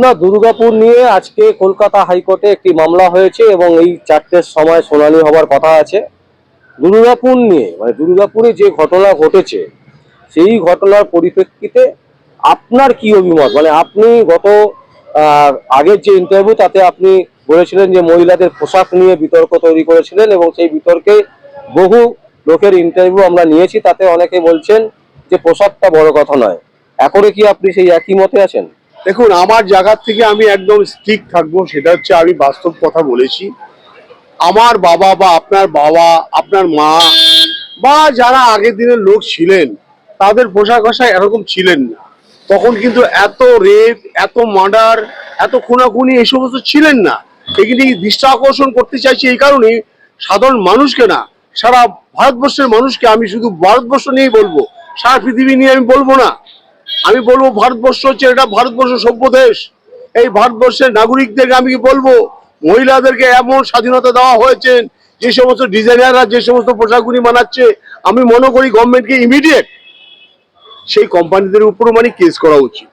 তপনদা দুর্গাপুর নিয়ে আজকে কলকাতা হাইকোর্টে একটি মামলা হয়েছে এবং এই চারটের সময় শুনানি হবার কথা আছে। দুর্গাপুর নিয়ে মানে দুর্গাপুরে যে ঘটনা ঘটেছে, সেই ঘটনার পরিপ্রেক্ষিতে আপনার কি অভিমত? মানে আপনি গত আগের যে ইন্টারভিউ তাতে আপনি বলেছিলেন যে মহিলাদের পোশাক নিয়ে বিতর্ক তৈরি করেছিলেন এবং সেই বিতর্কে বহু লোকের ইন্টারভিউ আমরা নিয়েছি। তাতে অনেকে বলছেন যে পোশাকটা বড় কথা নয়। এখনও কি আপনি সেই একই মতে আছেন? দেখুন, আমার জায়গার থেকে আমি একদম স্ট্রিক থাকব, সেটা হচ্ছে আমি বাস্তব কথা বলেছি। আমার বাবা বা আপনার বাবা, আপনার মা বা যারা আগের দিনের লোক ছিলেন, তাদের পোশাক আশাক এরকম ছিলেন না। তখন কিন্তু এত রেপ এত মার্ডার এত খুনাখুনি এই সমস্ত ছিলেন না। এগুলি দৃষ্টি আকর্ষণ করতে চাইছি এই কারণেই সাধারণ মানুষকে না, সারা ভারতবর্ষের মানুষকে আমি শুধু ভারতবর্ষ নিয়েই বলব, সারা পৃথিবী নিয়ে আমি বলব না। আমি বলব ভারতবর্ষ হচ্ছে এটা ভারতবর্ষ সভ্য দেশ এই ভারতবর্ষের নাগরিকদেরকে আমি বলব? মহিলাদেরকে এমন স্বাধীনতা দেওয়া হয়েছে, যে সমস্ত ডিজাইনাররা যে সমস্ত পোশাকগুলি বানাচ্ছে আমি মনে করি গভর্নমেন্টকে ইমিডিয়েট সেই কোম্পানিদের উপর মানে কেস করা উচিত।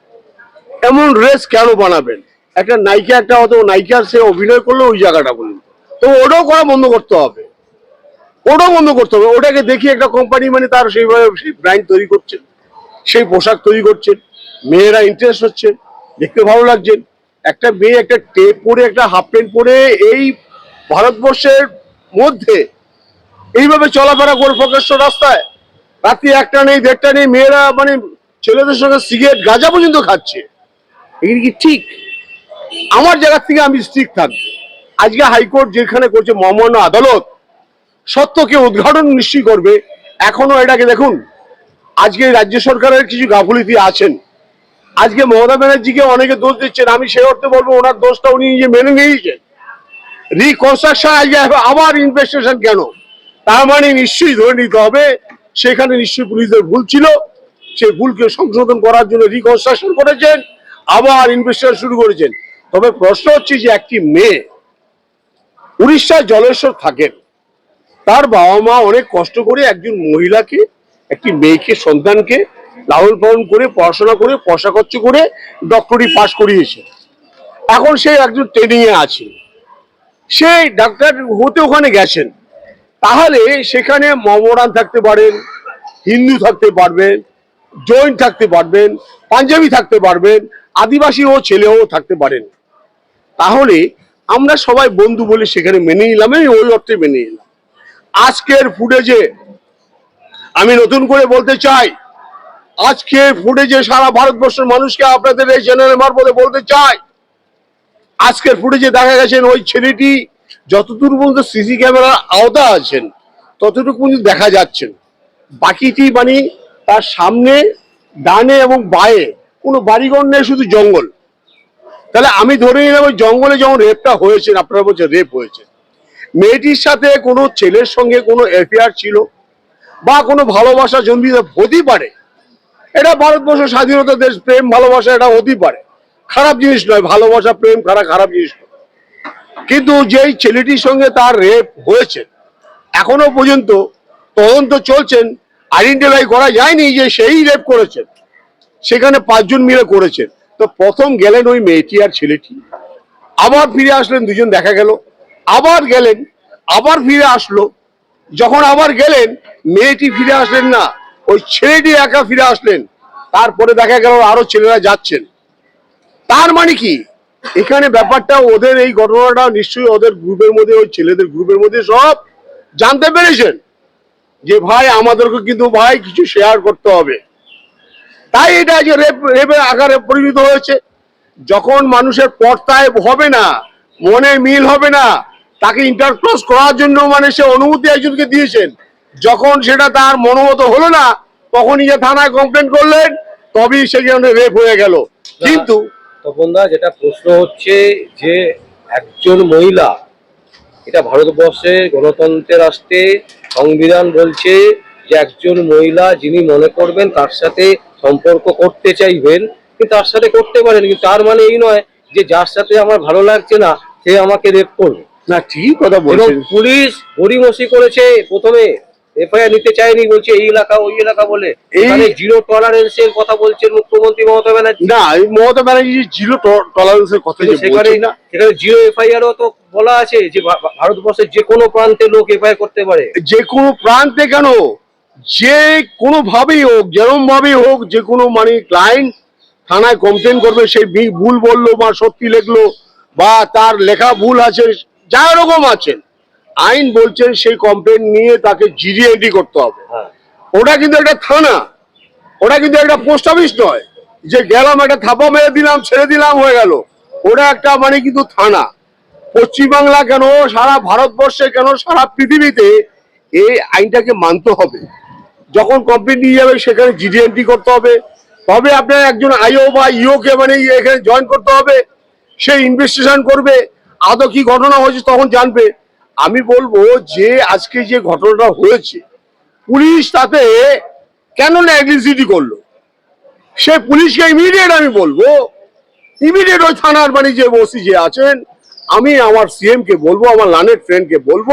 এমন ড্রেস কেন বানাবেন? একটা নায়িকা, একটা হয়তো নায়িকার সে অভিনয় করল, ওই জায়গাটা বলুন। তো ওটাও করা বন্ধ করতে হবে। ওটাও বন্ধ করতে হবে। ওটাকে দেখি একটা কোম্পানি মানে তার সেইভাবে সেই ব্র্যান্ড তৈরি করছে। সেই পোশাক তৈরি করছেন, মেয়েরা ইন্টারেস্ট হচ্ছে, দেখতে ভালো লাগছে। একটা মেয়ে একটা টেপ পরে, একটা হাফ প্যান্ট পরে এই ভারতবর্ষের মধ্যে এইভাবে চলাফেরা করে প্রকাশ্য রাস্তায়। রাত্রি একটা নেই, দেড়টা নেই, মেয়েরা মানে ছেলেদের সঙ্গে সিগারেট গাঁজা পর্যন্ত খাচ্ছে। এগুলি কি ঠিক? আমার জায়গা থেকে আমি স্ট্রিক থাকব। আজকে হাইকোর্ট যেখানে করছে মহামান্য আদালত সত্যকে উদ্ঘাটন নিশ্চয়ই করবে? এখনও এটাকে দেখুন। আজকে রাজ্য সরকারের কিছু গাফুলিতি আছেন। আজকে মমতা ব্যানার্জিকে অনেকে দোষ দিচ্ছেন, আমি সেই অর্থে বলব ওনার দোষটা উনি নিজে মেনে নিয়েছেন। রিকনস্ট্রাকশন আজকে আবার ইনভেস্টিগেশন কেন? তার মানে নিশ্চয়ই ধরে নিতে হবে, সেখানে নিশ্চয়ই পুলিশের ভুল ছিল। সেই ভুলকে সংশোধন করার জন্য রিকনস্ট্রাকশন করেছেন, আবার ইনভেস্টিগেশন শুরু করেছেন। তবে প্রশ্ন হচ্ছে যে একটি মেয়ে উড়িষ্যায় জলেশ্বর থাকেন। তার বাবা মা অনেক কষ্ট করে একজন মহিলাকে একটি মেয়েকে, সন্তানকে লালন পালন করে, পড়াশোনা করে, পয়সা খরচ করে ডক্টরি পাশ করিয়েছে। এখন সে একজন ট্রেনিং এ আছে। সে ডাক্তার হতে ওখানে গেছেন। তাহলে সেখানে মমরান থাকতে পারেন, হিন্দু থাকতে পারবেন, জৈন থাকতে পারবেন, পাঞ্জাবি থাকতে পারবেন, আদিবাসী ও ছেলেও থাকতে পারেন। তাহলে আমরা সবাই বন্ধু বলে সেখানে মেনে নিলাম ওই অর্থে মেনে নিলাম। আজকের ফুটেজে আমি নতুন করে বলতে চাই, আজকে ফুটেজে সারা ভারতবর্ষের মানুষকে আপনাদের এই চ্যানেলের মারফতে বলতে চাই, আজকের ফুটেজে দেখা গেছেন ওই ছেলেটি যতদূর পর্যন্ত সিসি ক্যামেরার আওতা আছেন, ততটুকু পর্যন্ত দেখা যাচ্ছেন। বাকিটি মানে তার সামনে, ডানে এবং বায়ে কোনো বাড়িঘর নেই, শুধু জঙ্গল। তাহলে আমি ধরে নিলাম ওই জঙ্গলে যখন রেপটা হয়েছে, আপনারা বলছেন রেপ হয়েছে। মেয়েটির সাথে কোনো ছেলের সঙ্গে কোনো অ্যাফেয়ার ছিল? বা কোনো ভালোবাসা জন্মিত হতেই পারে। এটা ভারতবর্ষ স্বাধীনতা দেশ, প্রেম, ভালোবাসা এটা হতেই পারে। খারাপ জিনিস নয়, ভালোবাসা, প্রেম, খারাপ খারাপ জিনিস নয়। কিন্তু যেই ছেলেটির সঙ্গে তার রেপ হয়েছে, এখনও পর্যন্ত তদন্ত চলছেন আইডেন্টিফাই করা যায়নি যে সেই রেপ করেছেন সেখানে পাঁচজন মিলে করেছেন তো প্রথম গেলেন ওই মেয়েটি আর ছেলেটি। আবার ফিরে আসলেন, দুজন দেখা গেল। আবার গেলেন, আবার ফিরে আসলো। যখন আবার গেলেন, মেয়েটি ফিরে আসলেন না, ওই ছেলেটি একা ফিরে আসলেন। তারপরে দেখা গেল আরও ছেলেরা যাচ্ছেন। তার মানে কি? এখানে ব্যাপারটা ওদের এই ঘটনাটা নিশ্চয়ই ওদের গ্রুপের মধ্যে, ওই ছেলেদের গ্রুপের মধ্যে সব জানতে পেরেছেন যে ভাই, আমাদেরকে কিন্তু ভাই কিছু শেয়ার করতে হবে। তাই এটা যে রেপ, রেপের আকারে পরিণত হয়েছে। যখন মানুষের পর্তায় হবে না মনে মিল হবে না তাকে ইন্টারক্রস করার জন্য মানে সে অনুমতি একজনকে দিয়েছেন। যখন সেটা তার মনোমত হলো না তখনই যে থানায় কমপ্লেন করলেন তবেই সে সেখানে রেপ হয়ে গেল। কিন্তু তপনদা যেটা প্রশ্ন হচ্ছে যে একজন মহিলা এটা ভারতবর্ষে গণতন্ত্রের রাষ্ট্রে সংবিধান বলছে যে একজন মহিলা যিনি মনে করবেন তার সাথে সম্পর্ক করতে চাইবেন কিন্তু তার সাথে করতে পারেন কিন্তু তার মানে এই নয় যে যার সাথে আমার ভালো লাগছে না সে আমাকে রেপ করবে। না ঠিক কথা এবং বলছেন পুলিশ গড়িমসি করেছে প্রথমে। এফআইআর নিতে চায়নি বলছে এই এলাকা ওই এলাকা বলে। এই- এখানে জিরো টলারেন্স এর কথা বলছেন মুখ্যমন্ত্রী মমতা ব্যানার্জি। না এই মমতা ব্যানার্জি জিরো টলারেন্সের কথা কিন্তু যে সেখানে বলছেন না। সেখানে জিরো এফআইআর তো বলা আছে যে ভা- ভারতবর্ষের যে কোনো প্রান্তে লোক এফআইআর করতে পারে। যে কোনো প্রান্তে কেন যে কোনো ভাবেই হোক যেরম ভাবেই হোক যে কোনো মানে ক্লায়েন্ট থানায় কমপ্লেন করবে সে ভুল বলল বা সত্যি লিখলো বা তার লেখা ভুল আছে যা রকম আছেন আইন বলছেন সেই কমপ্লেন নিয়ে তাকে জিডি এন্ট্রি করতে হবে। হ্যাঁ। ওটা কিন্তু একটা থানা। ওটা কিন্তু একটা পোস্ট অফিস নয়। যে গেলাম একটা থাপা মেরে দিলাম ছেড়ে দিলাম হয়ে গেল। ওটা একটা মানে কিন্তু থানা। পশ্চিমবাংলা কেন সারা ভারতবর্ষে কেন সারা পৃথিবীতে এই আইনটাকে মানতে হবে? যখন কমপ্লেন নিয়ে যাবে সেখানে জিডি এন্ট্রি করতে হবে। তবে আপনার একজন আইও বা ইওকে মানে এখানে জয়েন করতে হবে। সে ইনভেস্টিগেশন করবে। আদৌ কি ঘটনা হয়েছে তখন জানবে। আমি বলব যে আজকে যে ঘটনাটা হয়েছে, পুলিশ তাতে কেন নেগলিজিটি করল? সে পুলিশকে ইমিডিয়েট আমি বলব ইমিডিয়েট ওই থানার মানে যে ওসি যে আছেন, আমি আমার সিএম কে বলব, আমার লানের ফ্রেন্ডকে বলব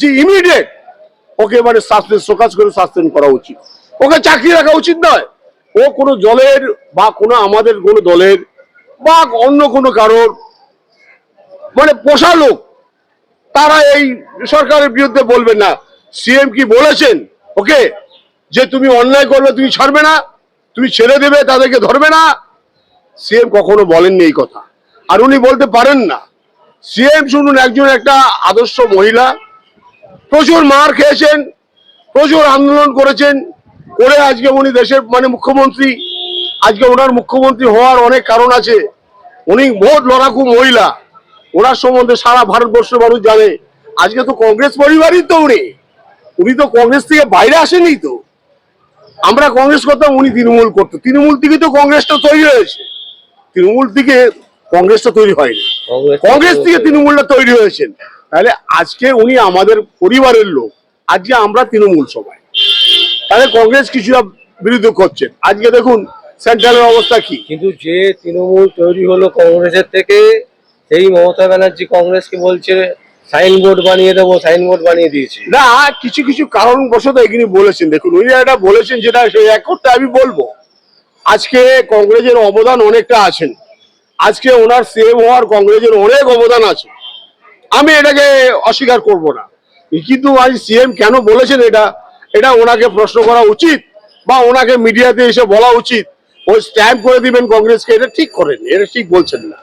যে ইমিডিয়েট ওকে মানে সাসপেন্স প্রকাশ করে সাসপেন্ড করা উচিত। ওকে চাকরি রাখা উচিত নয়। ও কোনো দলের বা কোনো আমাদের কোনো দলের বা অন্য কোনো কারোর মানে পোষা লোক। তারা এই সরকারের বিরুদ্ধে বলবেন না। সিএম কি বলেছেন? ওকে? যে তুমি অন্যায় করবে, তুমি ছাড়বে না। তুমি ছেড়ে দেবে, তাদেরকে ধরবে না। সিএম কখনো বলেননি এই কথা। আর উনি বলতে পারেন না। সিএম শুনুন, একজন একটা আদর্শ মহিলা। প্রচুর মার খেয়েছেন, প্রচুর আন্দোলন করেছেন। করে আজকে উনি দেশের মানে মুখ্যমন্ত্রী। আজকে ওনার মুখ্যমন্ত্রী হওয়ার অনেক কারণ আছে। উনি বহুত লড়াকু মহিলা। ওনার সম্বন্ধে সারা ভারতবর্ষের মানুষ জানে। আজকে তো কংগ্রেস পরিবারই তো উনি। উনি তো কংগ্রেস থেকে বাইরে আসেনি তো। আমরা কংগ্রেস করতাম উনি তৃণমূল করতো। তৃণমূল থেকে তো কংগ্রেসটা তৈরি হয়েছে। তৃণমূল থেকে কংগ্রেসটা তৈরি হয়নি। কংগ্রেস থেকে তৃণমূলটা তৈরি হয়েছেন তাহলে আজকে উনি আমাদের পরিবারের লোক। আজকে আমরা তৃণমূল সবাই। তাহলে কংগ্রেস কিছুটা বিরুদ্ধে করছেন আজকে দেখুন সেন্ট্রালের অবস্থা কি? কিন্তু যে তৃণমূল তৈরি হলো কংগ্রেসের থেকে সেই মমতা ব্যানার্জি কংগ্রেসকে বলছে, সাইনবোর্ড বানিয়ে দেবো, সাইনবোর্ড বানিয়ে দিয়েছে। না, কিছু কিছু কারণ কারণবশত এখানে বলেছেন। দেখুন, উনি একটা বলেছেন যেটা সেই এক করতে আমি বলব। আজকে কংগ্রেসের অবদান অনেকটা আছেন আজকে ওনার সেম হওয়ার কংগ্রেসের অনেক অবদান আছে। আমি এটাকে অস্বীকার করব না। কিন্তু আজ সিএম কেন বলেছেন এটা? এটা ওনাকে প্রশ্ন করা উচিত বা ওনাকে মিডিয়াতে এসে বলা উচিত। ওই স্ট্যাম্প করে দিবেন কংগ্রেসকে, এটা ঠিক করেন এটা ঠিক বলছেন না।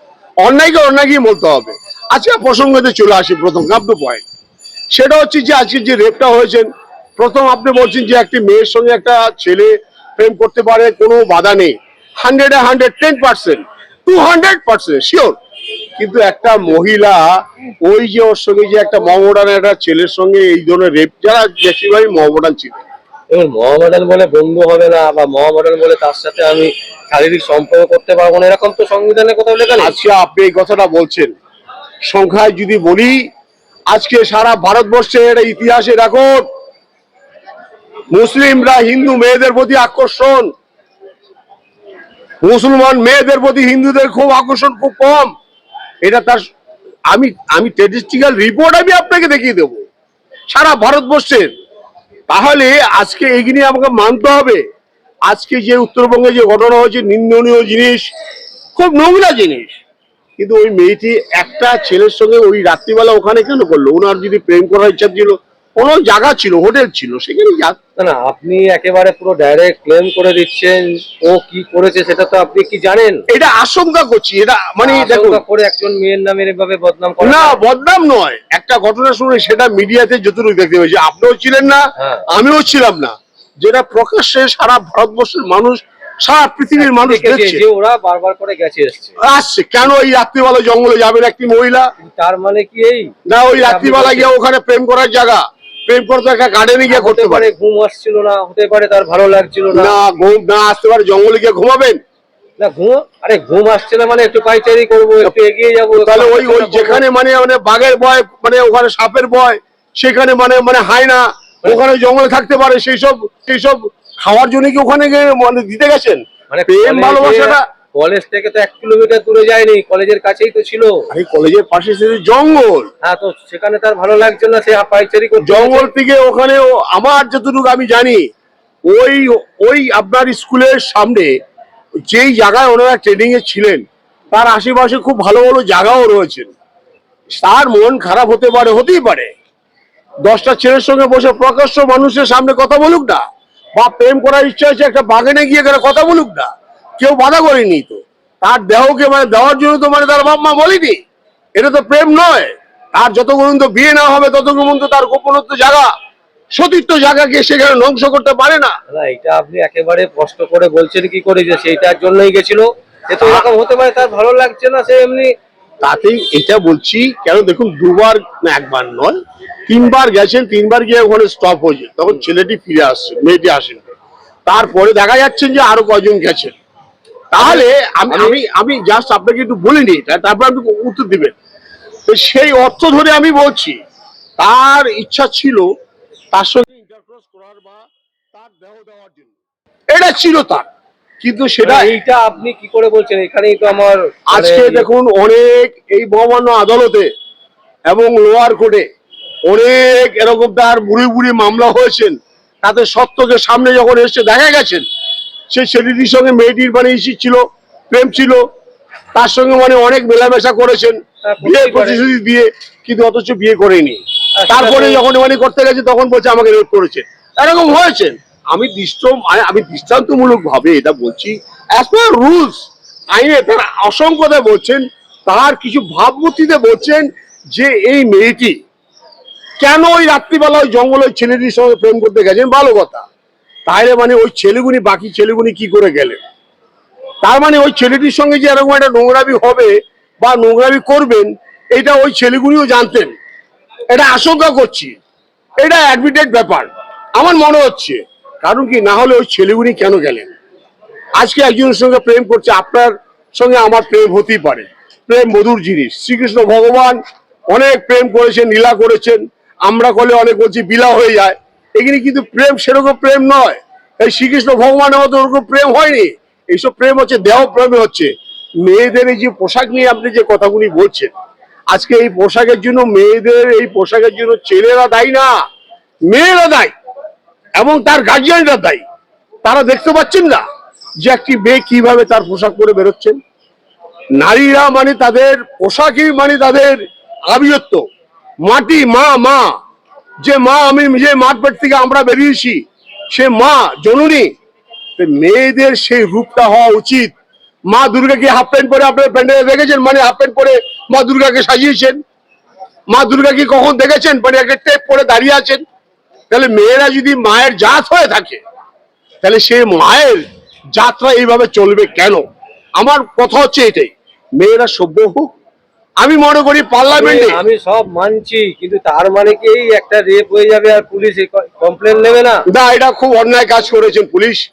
অন্যায়কে অন্যায়কেই বলতে হবে। আজকে প্রসঙ্গতে চলে আসি, প্রথম কাব্য পয়েন্ট সেটা হচ্ছে যে আজকে যে রেপটা হয়েছেন প্রথম আপনি বলছেন যে একটি মেয়ের সঙ্গে একটা ছেলে প্রেম করতে পারে, কোনো বাধা নেই। Hundred hundred ten percent to hundred percent sure কিন্তু একটা মহিলা, ওই যে ওর সঙ্গে যে একটা মমডান একটা ছেলের সঙ্গে এই ধরনের রেপ যারা বেশিরভাগই মমডান ছিল এবার মহামেডান বলে বন্ধু হবে না, বা মহামেডান বলে তার সাথে আমি শারীরিক সম্পর্ক করতে পারব না, এরকম তো সংবিধানে কোথাও লেখা নেই। আজকে আপনি এই কথাটা বলছেন। সংখ্যায় যদি বলি, আজকে সারা ভারতবর্ষে এটা ইতিহাসে রেকর্ড মুসলিমরা হিন্দু মেয়েদের প্রতি আকর্ষণ। মুসলমান মেয়েদের প্রতি হিন্দুদের খুব আকর্ষণ, খুব কম। এটা তার, আমি আমি স্ট্যাটিস্টিক্যাল রিপোর্ট আমি আপনাকে দেখিয়ে দেবো। সারা ভারতবর্ষের তাহলে আজকে এগিয়ে নিয়ে আমাকে মানতে হবে। আজকে যে উত্তরবঙ্গে যে ঘটনা হয়েছে, নিন্দনীয় জিনিস, খুব নোংরা জিনিস। কিন্তু ওই মেয়েটি একটা ছেলের সঙ্গে ওই রাত্রিবেলা ওখানে কেন করল? ওনার যদি প্রেম করার ইচ্ছা ছিল, কোনো জায়গা ছিল, হোটেল ছিল, সেখানে যাক না না আপনি একেবারে পুরো ডাইরেক্ট ক্লেম করে দিচ্ছেন ও কি করেছে সেটা তো আপনি কি জানেন? এটা আশঙ্কা করছি এটা মানে দেখুন। করে একজন মেয়ের নামে এভাবে বদনাম করা না বদনাম নয়। একটা ঘটনা শুনে সেটা মিডিয়াতে যতটুকু দেখতে পেয়েছি আপনিও ছিলেন না হ্যাঁ। আমিও ছিলাম না। যেটা প্রকাশ্যে সারা ভারতবর্ষের মানুষ সারা পৃথিবীর মানুষ দেখছে ওরা বারবার করে গেছে আসছে। কেন এই রাত্রিবেলা জঙ্গলে যাবেন একটি মহিলা? তার মানে কি এই? না ওই রাত্রিবেলা গিয়ে ওখানে প্রেম করার জায়গা। প্রেম করতে একটা গার্ডেনে গিয়ে করতে পারে পারে। ঘুম আসছিল না হতে পারে তার ভালো লাগছিল না। না ঘুম না আসতে পারে জঙ্গলে গিয়ে ঘুমাবেন। না ঘুম আরে ঘুম আসছে না মানে একটু পাইচারি করব একটু এগিয়ে যাব তাহলে ওই ওই যেখানে মানে মানে বাঘের ভয় মানে ওখানে সাপের ভয় সেখানে মানে মানে হায় না। ওখানে জঙ্গলে থাকতে পারে সেই সব সেই সব খাওয়ার জন্য কি ওখানে গিয়ে মানে দিতে গেছেন? মানে প্রেম ভালোবাসাটা কলেজ থেকে তো এক কিলোমিটার দূরে যায়নি কলেজের কাছেই তো ছিল। কলেজের পাশে সে জঙ্গল। হ্যাঁ তো সেখানে তার ভালো লাগছে না সে পাইচারি জঙ্গল থেকে ওখানে আমার যতটুকু আমি জানি ওই ওই আপনার স্কুলের সামনে যেই জায়গায় ওনারা ট্রেনিং এ ছিলেন তার আশেপাশে খুব ভালো ভালো জায়গাও রয়েছে। তার মন খারাপ হতে পারে হতেই পারে। দশটা ছেলের সঙ্গে বসে প্রকাশ্য মানুষের সামনে কথা বলুক না বা প্রেম করার ইচ্ছা হয়েছে একটা বাগানে গিয়ে কথা বলুক না। কেউ বাধা করেনি তো। তার দেহকে মানে দেওয়ার জন্য তো মানে তার বাপ মা বলেনি। এটা তো প্রেম নয়। তার যত পর্যন্ত বিয়ে না হবে তত পর্যন্ত তার গোপনত্ব জায়গা সতীর্থ জায়গাকে সেখানে ধ্বংস করতে পারে না। এটা আপনি একেবারে কষ্ট করে বলছেন কি করে যে সেইটার জন্যই গেছিল? তো এরকম হতে পারে তার ভালো লাগছে না সে এমনি তাতেই এটা বলছি কেন দেখুন দুবার না একবার নয় তিনবার গেছেন তিনবার গিয়ে ওখানে স্টপ হয়েছে। তখন ছেলেটি ফিরে আসছে মেয়েটি আসেন। তারপরে দেখা যাচ্ছে যে আরও কয়জন গেছেন। তাহলে আমি আমি আমি জাস্ট আপনাকে একটু বলে নিই তারপর আপনি উত্তর দিবেন। তো সেই অর্থ ধরে আমি বলছি তার ইচ্ছা ছিল তার সঙ্গে ইন্টারক্রস করার বা তার দেহ দেওয়ার জন্য। এটা ছিল তার। কিন্তু সেটা এইটা আপনি কি করে বলছেন? এখানেই তো আমার আজকে মানে- দেখুন অনেক এই মহামান্য আদালতে এবং লোয়ার কোর্টে অনেক এরকম তার বুড়ি বুড়ি মামলা হয়েছেন। তাতে সত্যকে সামনে যখন এসে দেখা গেছেন সেই ছেলেটির সঙ্গে মেয়েটির মানে ইসি ছিল প্রেম ছিল। তার সঙ্গে মানে অনেক মেলামেশা করেছেন হ্যাঁ, বিয়ে পারে। প্রতিশ্রুতি দিয়ে কিন্তু অথচ বিয়ে করেনি। হ্যাঁ, তারপরে যখন মানে করতে গেছে তখন বলছে আমাকে রেপ করেছে। এরকম হয়েছে। আমি দৃষ্ট আমি- দৃষ্টান্তমূলক ভাবে এটা বলছি অ্যাজ পার রুলস আইনে তার অসংখ্যতা বলছেন তার কিছু ভাবমূর্তিতে বলছেন যে এই মেয়েটি কেন ওই রাত্রিবেলা ওই জঙ্গলে ওই ছেলেটির সঙ্গে প্রেম করতে গেছেন? ভালো কথা। তাহলে মানে ওই ছেলেগুনি, বাকি ছেলেগুনি কি করে গেলেন তার মানে ওই ছেলেটির সঙ্গে যে এরকম একটা নোংরামি হবে বা নোংরামি করবেন, এটা ওই ছেলেগুলিও জানতেন। এটা আশঙ্কা করছি। এটা অ্যাডমিটেড ব্যাপার। আমার মনে হচ্ছে, কারণ কি, না হলে ওই ছেলেগুলি কেন গেলেন? আজকে একজনের সঙ্গে প্রেম করছে, আপনার সঙ্গে আমার প্রেম হতেই পারে। প্রেম মধুর জিনিস। শ্রীকৃষ্ণ ভগবান অনেক প্রেম করেছেন, লীলা করেছেন। আমরা করলে অনেক বলছি, বিলা হয়ে যায়। এখানে কিন্তু প্রেম সেরকম প্রেম নয়। এই শ্রীকৃষ্ণ ভগবানের মতো ওরকম প্রেম হয়নি। এইসব প্রেম হচ্ছে, দেহ প্রেমে হচ্ছে। মেয়েদের এই যে পোশাক নিয়ে আপনি যে কথাগুলি বলছেন, আজকে এই পোশাকের জন্য মেয়েদের, এই পোশাকের জন্য ছেলেরা দায়ী না, মেয়েরা দায়ী এবং তার গার্জিয়ানরা দায়ী। তারা দেখতে পাচ্ছেন না যে একটি মেয়ে কীভাবে তার পোশাক পরে বেরোচ্ছেন। নারীরা মানে তাদের পোশাকই মানে তাদের আবিয়ত্ব মাটি মা মা। যে মা, আমি যে মাঠ পেট থেকে আমরা বেরিয়েছি, সে মা, জননী মেয়েদের সেই রূপটা হওয়া উচিত। মা দুর্গাকে হাফ প্যান্ট পরে আপনার প্যান্ডেলে দেখেছেন মানে হাফ প্যান্ট পরে মা দুর্গাকে সাজিয়েছেন। মা দুর্গাকে কখন দেখেছেন? মানে একটা টেপ পরে দাঁড়িয়ে আছেন। তাহলে মেয়েরা যদি মায়ের জাত হয়ে থাকে, তাহলে সে মায়ের যাত্রা এইভাবে চলবে কেন? আমার কথা হচ্ছে এটাই। মেয়েরা সভ্য হোক আমি মনে করি পার্লামেন্টে আমি- সব মানছি কিন্তু তার মানে কি এই একটা রেপ হয়ে যাবে আর পুলিশ কমপ্লেন নেবে না? না এটা খুব অন্যায় কাজ করেছেন পুলিশ।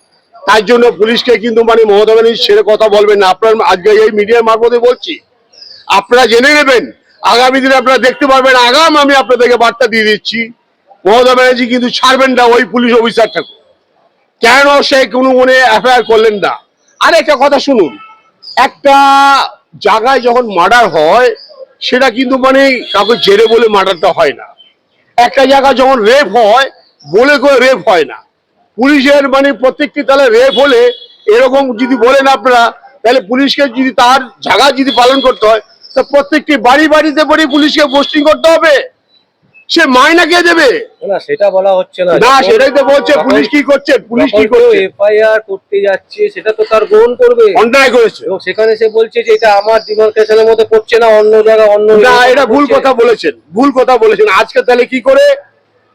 তার জন্য পুলিশকে কিন্তু মানে মমতা ব্যানার্জি ছেড়ে কথা বলবেন না। আপনার আজকে এই মিডিয়ার মারফতে বলছি। আপনারা জেনে নেবেন। আগামী দিনে আপনারা দেখতে পারবেন আগাম আমি আপনাদেরকে বার্তা দিয়ে দিচ্ছি। মমতা ব্যানার্জি কিন্তু ছাড়বেন না ওই পুলিশ অফিসারটাকে কেন সে কোনো মনে এফআইআর করলেন না? আর একটা কথা শুনুন। একটা জায়গায় যখন মার্ডার হয়, সেটা কিন্তু মানে কাউকে জেরে বলে মার্ডারটা হয় না। একটা জায়গা যখন রেপ হয়, বলে করে রেপ হয় না। পুলিশের মানে প্রত্যেকটি তাহলে রেপ হলে এরকম যদি বলেন আপনারা, তাহলে পুলিশকে যদি তার জায়গা যদি পালন করতে হয়, তা প্রত্যেকটি বাড়ি বাড়িতে বাড়ি পুলিশকে পোস্টিং করতে হবে। সে মাইনা কে দেবে? না সেটা বলা হচ্ছে না। না সেটাই তো বলছে পুলিশ কি করছে পুলিশ কি করছে? এফআইআর করতে যাচ্ছে সেটা তো তার গ্রহণ করবে। অন্যায় করেছে। এবং সেখানে সে বলছে যে এটা আমার ডিমার্কেশনের মধ্যে পড়ছে না অন্য জায়গায় অন্য না এটা ভুল কথা বলেছেন ভুল কথা বলেছেন। আজকে তাহলে কি করে?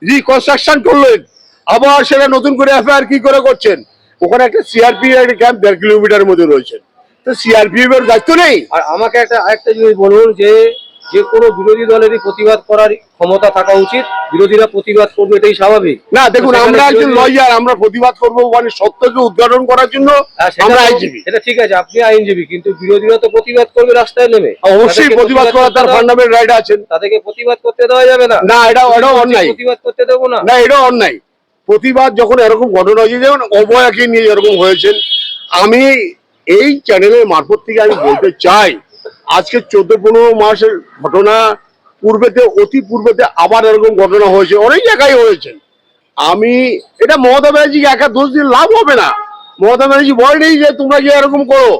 রিকনস্ট্রাকশন করলেন। আবার সেটা নতুন করে এফআইআর কি করে করছেন? ওখানে একটা সিআরপি একটা ক্যাম্প দেড় কিলোমিটারের মধ্যে রয়েছে। তো সিআরপিএফ এর দায়িত্ব নেই? আর আমাকে একটা আরেকটা জিনিস বলুন যে যে কোনো বিরোধী দলেরই প্রতিবাদ করার ক্ষমতা থাকা উচিত। বিরোধীরা প্রতিবাদ করবে এটাই স্বাভাবিক। না দেখুন আমরা একজন লয়ার আমরা প্রতিবাদ করব মানে সত্যকে উদ্ঘাটন করার জন্য হ্যাঁ, আমরা আইনজীবী। এটা ঠিক আছে আপনি আইনজীবী কিন্তু বিরোধীরা তো প্রতিবাদ করবে রাস্তায় নেমে। অবশ্যই প্রতিবাদ করার তার ফান্ডামেন্টাল রাইট দেওয়া- তাদেরকে প্রতিবাদ করতে দেওয়া যাবে না। না এটা এটাও অন্যায়। প্রতিবাদ করতে দেবো না। না এটা অন্যায়। প্রতিবাদ যখন এরকম ঘটনা হয়েছে যেমন অবয়াকে নিয়ে এরকম হয়েছেন আমি এই চ্যানেলের মারফত থেকে আমি বলতে চাই আজকে চোদ্দ পনেরো মাসের ঘটনা, পূর্বেতে, অতি পূর্বেতে আবার এরকম ঘটনা হয়েছে, অনেক জায়গায় হয়েছে। আমি, এটা মমতা ব্যানার্জিকে একা দোষ দিয়ে লাভ হবে না। মমতা ব্যানার্জি বলেনি যে তোমরা যে এরকম করো।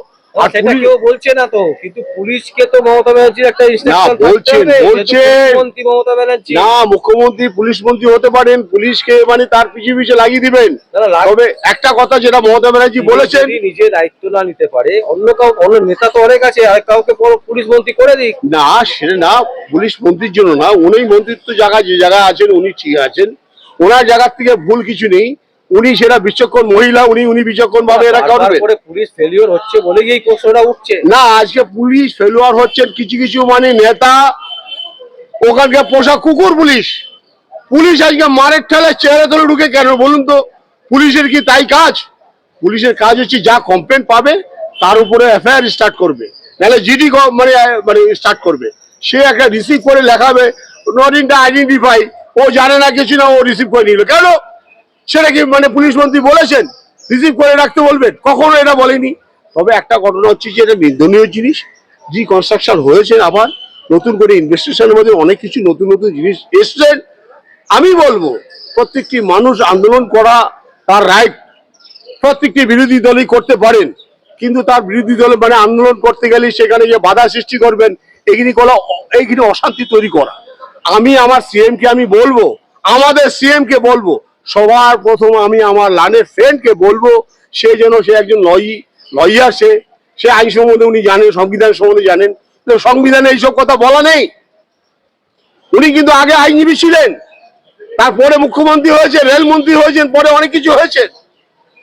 সেটা পুলিশ- কেউ বলছে না তো কিন্তু পুলিশকে তো মমতা ব্যানার্জির একটা ইনস্ট্রাকশন বলছেন, বলছেন। মুখ্যমন্ত্রী মমতা ব্যানার্জি। না মুখ্যমন্ত্রী পুলিশ মন্ত্রী হতে পারেন পুলিশকে মানে তার পিছিয়ে পিছিয়ে লাগিয়ে দিবেন। না, না, লাগ- তবে একটা কথা যেটা মমতা ব্যানার্জি বলেছেন যদি নিজে দায়িত্ব না নিতে পারে অন্য কাউ অন্য নেতা তো অনেক আছে আর কাউকে পুলিশ মন্ত্রী করে দিক। না সেটা না পুলিশ মন্ত্রীর জন্য না উনি মন্ত্রিত্ব জায়গা যে জায়গায় আছেন উনি ঠিক আছেন। ওনার জায়গার থেকে ভুল কিছু নেই। উনি সেটা বিচক্ষণ মহিলা উনি উনি বিচক্ষণ ভাবে এরা বারবার করবেন করে পুলিশ ফেলিওর হচ্ছে বলে এই প্রশ্নটা উঠছে। না আজকে পুলিশ ফেলোয়ার হচ্ছেন কিছু কিছু মানে নেতা ওখানকার পোষা কুকুর পুলিশ। পুলিশ আজকে মারের ঠেলে চেহারা ধরে ঢুকে কেন? বলুন তো পুলিশের কি তাই কাজ? পুলিশের কাজ হচ্ছে যা কমপ্লেন পাবে তার উপরে এফআইআর স্টার্ট করবে। নাহলে জিডি মানে মানে স্টার্ট করবে। সে একটা রিসিভ করে লেখাবে নট ইন আইডেন্টিফাই ও জানে না কিছু না ও রিসিভ করে নিল। কেন? সেটা কি মানে পুলিশ মন্ত্রী বলেছেন? রিসিভ করে রাখতে বলবেন? কখনো এটা বলেনি। তবে একটা ঘটনা হচ্ছে যে এটা নিন্দনীয় জিনিস। জি কনস্ট্রাকশন হয়েছে আবার। নতুন করে ইনভেস্টিগেশনের মধ্যে অনেক কিছু নতুন নতুন জিনিস এসছেন। আমি বলব, প্রত্যেকটি মানুষ আন্দোলন করা তার রাইট প্রত্যেকটি বিরোধী দলই করতে পারেন। কিন্তু তার বিরোধী দল মানে আন্দোলন করতে গেলে সেখানে যে বাধা সৃষ্টি করবেন, এগুলি করা এইগুলি অশান্তি তৈরি করা। আমি আমার সিএম কে আমি বলব, আমাদের সিএম কে বলব সবার প্রথম আমি আমার লানের ফ্রেন্ড কে বলব, সে যেন সে একজন লই লয়ার সে সে আইন সম্বন্ধে উনি জানেন, সংবিধান সম্বন্ধে জানেন। সংবিধানে এইসব কথা বলা নেই। উনি কিন্তু আগে আইনজীবী ছিলেন। তারপরে মুখ্যমন্ত্রী হয়েছে রেলমন্ত্রী হয়েছেন, পরে অনেক কিছু হয়েছে।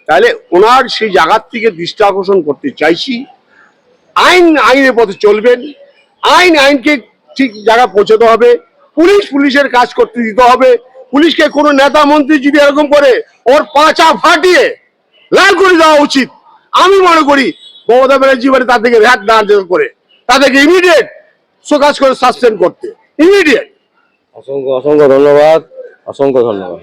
তাহলে ওনার সেই জায়গার থেকে দৃষ্টি আকর্ষণ করতে চাইছি। আইন আইনের পথে চলবেন। আইন আইনকে ঠিক জায়গা পৌঁছাতে হবে। পুলিশ পুলিশের কাজ করতে দিতে হবে। পুলিশকে কোনো নেতা মন্ত্রী যদি এরকম করে, ওর পাঁচা ফাটিয়ে লাল করে দেওয়া উচিত। আমি মনে করি মমতা ব্যানার্জি মানে তাদেরকে র্যাট না করে তাদেরকে ইমিডিয়েট কাজ করে সাসপেন্ড করতে। ইমিডিয়েট অসংখ্য অসংখ্য ধন্যবাদ অসংখ্য ধন্যবাদ।